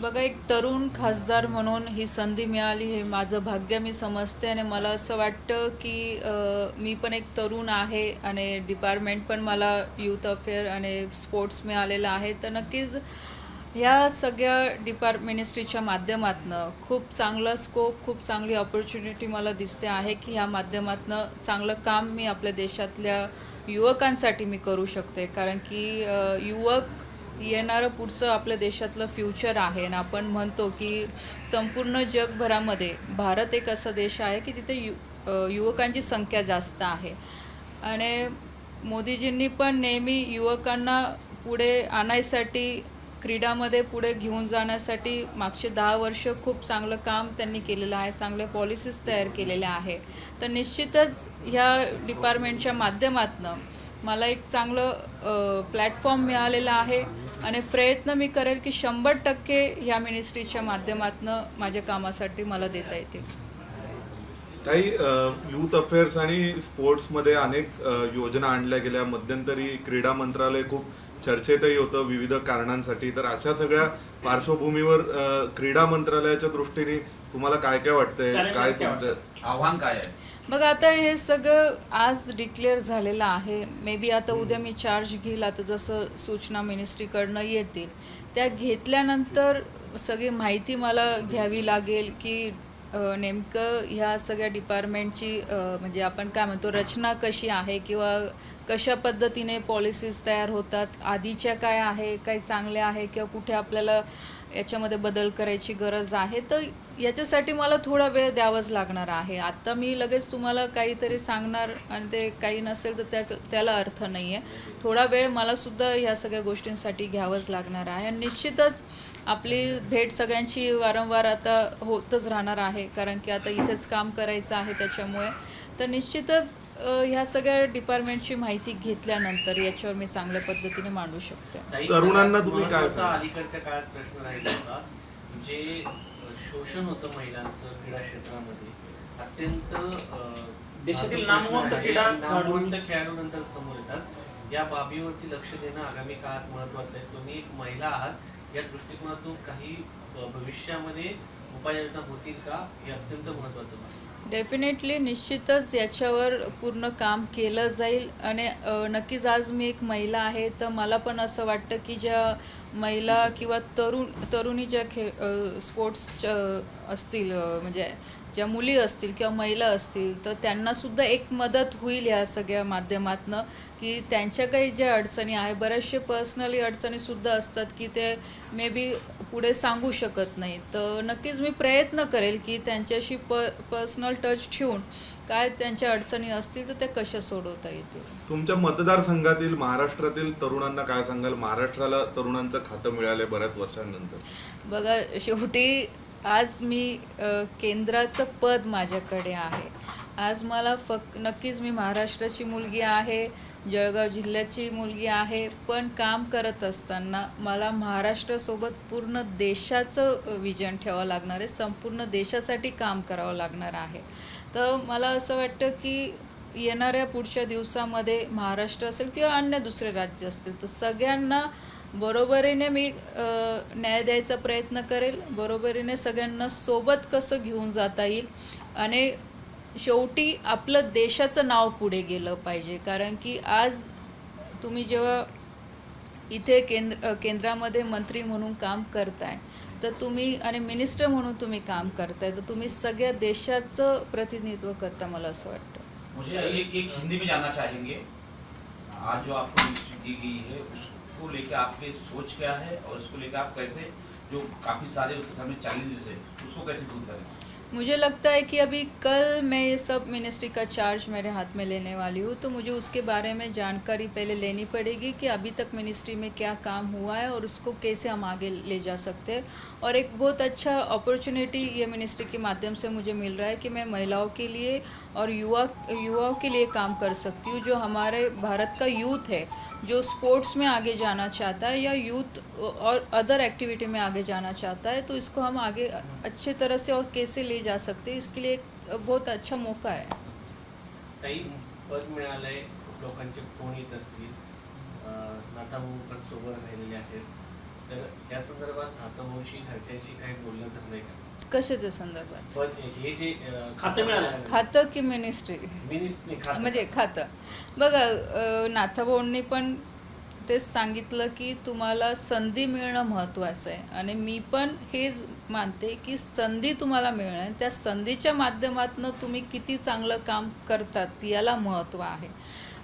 बघा एक तरुण खासदार म्हणून ही संधी मिळाली हे माझं भाग्य मी समजते आणि मला असं वाटतं की अ, मी पण एक तरुण आहे आणि डिपार्टमेंट पण मला यूथ अफेअर आणि स्पोर्ट्स मिळालेलं आहे. तर नक्कीच ह्या सगळ्या डिपार्ट मिनिस्ट्रीच्या माध्यमातनं खूप चांगला स्कोप खूप चांगली ऑपॉर्च्युनिटी मला दिसते आहे की ह्या माध्यमातनं चांगलं काम मी आपल्या देशातल्या युवकांसाठी मी करू शकते. कारण की अ, युवक येणारं पुढचं आपल्या देशातलं फ्युचर आहे आणि आपण म्हणतो की संपूर्ण जगभरामध्ये भारत एक असा देश आहे की तिथे यु युवकांची संख्या जास्त आहे. आणि मोदीजींनी पण नेहमी युवकांना पुढे आणायसाठी क्रीडामध्ये पुढे घेऊन जाण्यासाठी मागचे दहा वर्ष खूप चांगलं काम त्यांनी केलेलं आहे चांगल्या पॉलिसीज तयार केलेल्या आहे. तर निश्चितच ह्या डिपार्टमेंटच्या माध्यमातनं मला एक चांगलं प्लॅटफॉर्म मिळालेला आहे. आणि प्रयत्न मी करेल की शंभर टक्के ह्या मिनिस्ट्रीच्या माध्यमातनं माझ्या कामासाठी मला देता येतील. काही युथ अफेअर्स आणि स्पोर्ट्समध्ये अनेक योजना आणल्या गेल्या. मध्यंतरी क्रीडा मंत्रालय खूप चर्चेतही होतं विविध कारणांसाठी. तर अशा सगळ्या पार्श्वभूमीवर क्रीडा मंत्रालयाच्या दृष्टीने तुम्हाला काय काय वाटतंय काय तुमचं? आव्हान काय आहे? मग आता हे सगळं आज डिक्लेअर झालेलं आहे. मे बी आता उद्या मी चार्ज घेईल. आता जसं सूचना मिनिस्ट्रीकडनं येतील. त्या घेतल्यानंतर सगळी माहिती मला घ्यावी लागेल की नेमकं ह्या सगळ्या डिपार्टमेंटची म्हणजे आपण काय म्हणतो रचना कशी आहे किंवा कशा पद्धतीने पॉलिसीज तयार होतात आधीच्या काय आहे काही चांगल्या आहे किंवा कुठे आपल्याला याच्यामध्ये बदल करायची गरज आहे तर याच्यासाठी मला थोडा वेळ द्यावाच लागणार आहे. आत्ता मी लगेच तुम्हाला काहीतरी सांगणार आणि ते काही नसेल तर त्या त्याला अर्थ नाही आहे थोडा वेळ मलासुद्धा ह्या सगळ्या गोष्टींसाठी घ्यावंच लागणार आहे. आणि निश्चितच आपली भेट सगळ्यांची वारंवार आता होतच राहणार आहे. कारण की आता इथेच काम करायचं आहे त्याच्यामुळे. तर निश्चितच ह्या सगळ्या डिपार्टमेंटची माहिती घेतल्यानंतर याच्यावर मी चांगल्या पद्धतीने मांडू शकते. तरुणांना तुम्ही काय? अलीकडच्या काळात प्रश्न राहिला होता. जे शोषण होतं महिलांचं क्रीडा क्षेत्रामध्ये अत्यंत देशातील हा नामवंत क्रीडा खेळाडू- नामवंत नंतर समोर येतात. या बाबीवरती लक्ष देणं आगामी काळात महत्वाचं आहे. तुम्ही एक महिला आहात. या दृष्टिकोनातून काही भविष्यामध्ये उपाययोजना होतील का? हे अत्यंत महत्वाचं आहे. डेफिनेटली निश्चितच याच्यावर पूर्ण काम केलं जाईल. आणि नक्कीच आज मी एक महिला आहे तर मला पण असं वाटतं की ज्या महिला किंवा तरुण तरुणी ज्या खे स्पोर्ट्सच्या असतील म्हणजे ज्या मुली असतील किंवा महिला असतील तर त्यांनासुद्धा एक मदत होईल ह्या सगळ्या माध्यमातनं की त्यांच्या काही ज्या अडचणी आहे बऱ्याचशा पर्सनली अडचणीसुद्धा असतात की ते मे बी पुढे सांगू शकत नाही तर नक्कीच मी प्रयत्न करेल की त्यांच्याशी प पर्सनल टच ठेवून काय त्यांच्या अडचणी असतील तर त्या कशा सोडवता येतील? तुमच्या मतदारसंघातील महाराष्ट्रातील तरुणांना काय सांगाल? महाराष्ट्राला तरुणांचं खातं मिळालंय बऱ्याच वर्षांनंतर. बघा शेवटी आज मी केंद्राचं पद माझ्याकडे आहे. आज मला फक नक्कीच मी महाराष्ट्राची मुलगी आहे जळगाव जिल्ह्याची मुलगी आहे पण काम करत असताना मला महाराष्ट्रासोबत पूर्ण देशाचं विजन ठेवावं लागणार आहे संपूर्ण देशासाठी काम करावं लागणार आहे. तर मला असं वाटतं की येणाऱ्या पुढच्या दिवसामध्ये महाराष्ट्र असेल किंवा अन्य दुसरे राज्य असतील तर सगळ्यांना बरोबरीने मी न्याय द्यायचा प्रयत्न करेल. बरोबरीने सगळ्यांना सोबत कसं घेऊन जाता येईल आणि शेवटी आपलं देशाचं नाव पुढे गेलं पाहिजे. कारण की आज तुम्ही जेव्हा इथे केंद्र केंद्रामध्ये मंत्री म्हणून काम करताय तर तुम्ही आणि मिनिस्टर म्हणून तुम्ही काम करताय तर तुम्ही सगळ्या देशाचं प्रतिनिधित्व करता मला असं वाटतं. मुझे एक एक हिंदी में जानना चाहेंगे। आज जो आपको नियुक्ति दी गई है उसको लेके आपके सोच क्या है और उसको लेके आप कैसे जो काफी सारे उसके सामने चैलेंजेस है उसको कैसे दूर करेंगे मुझे लगता है कि अभी कल मैं ये सब मिनिस्ट्री का चार्ज मेरे हाथ में लेने वाली हूँ तो मुझे उसके बारे में जानकारी पहले लेनी पड़ेगी कि अभी तक मिनिस्ट्री में क्या काम हुआ है और उसको कैसे हम आगे ले जा सकते हैं। और एक बहुत अच्छा अपॉर्चुनिटी ये मिनिस्ट्री के माध्यम से मुझे मिल रहा है कि मैं महिलाओं के लिए और युवा, युवाओं के लिए काम कर सकती हूँ, जो हमारे भारत का यूथ है। जो स्पोर्ट्स में आगे जाना चाहता है या यूथ और अदर एक्टिविटी में आगे जाना चाहता है तो इसको हम आगे अच्छे तरह से और कैसे ले जा सकते हैं इसके लिए एक बहुत अच्छा मौका है। ताई पद मिळालंय खूप लोकांचे फोन येत असतील. नाताभाऊ पण सोबत राहिलेले आहेत. तर त्या संदर्भात नाताभाऊशी घरच्यांशी काही बोलणं झालंय का? कशाच्या संदर्भात? हे जे खातं मिळालं. खातं की मिनिस्ट्री मिनिस्ट्री खातं. म्हणजे खातं. बघा नाथाभाऊंनी पण तेच सांगितलं की तुम्हाला संधी मिळणं महत्त्वाचं आहे. आणि मी पण हेच मानते की संधी तुम्हाला मिळणं. त्या संधीच्या माध्यमातून तुम्ही किती चांगलं काम करतात याला महत्त्व आहे.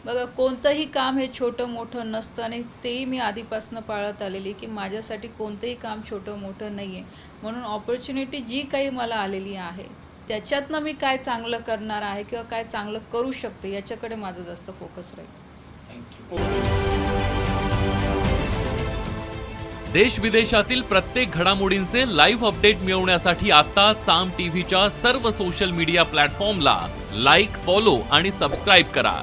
बघा कोणतंही काम हे छोटं मोठं नसतं आणि तेही मी आधीपासून पाळत आलेली की माझ्यासाठी कोणतंही काम छोटं मोठं नाही आहे म्हणून ऑपॉर्च्युनिटी जी काही मला आलेली आहे त्याच्यातनं मी काय चांगलं करणार आहे किंवा काय चांगलं करू शकते याच्याकडे माझं जास्त फोकस राहील. थँक्यू देश विदेशातील प्रत्येक घडामोडींचे लाईव्ह अपडेट मिळवण्यासाठी आता साम टीव्हीच्या सर्व सोशल मीडिया प्लॅटफॉर्मला लाईक फॉलो आणि सबस्क्राईब करा.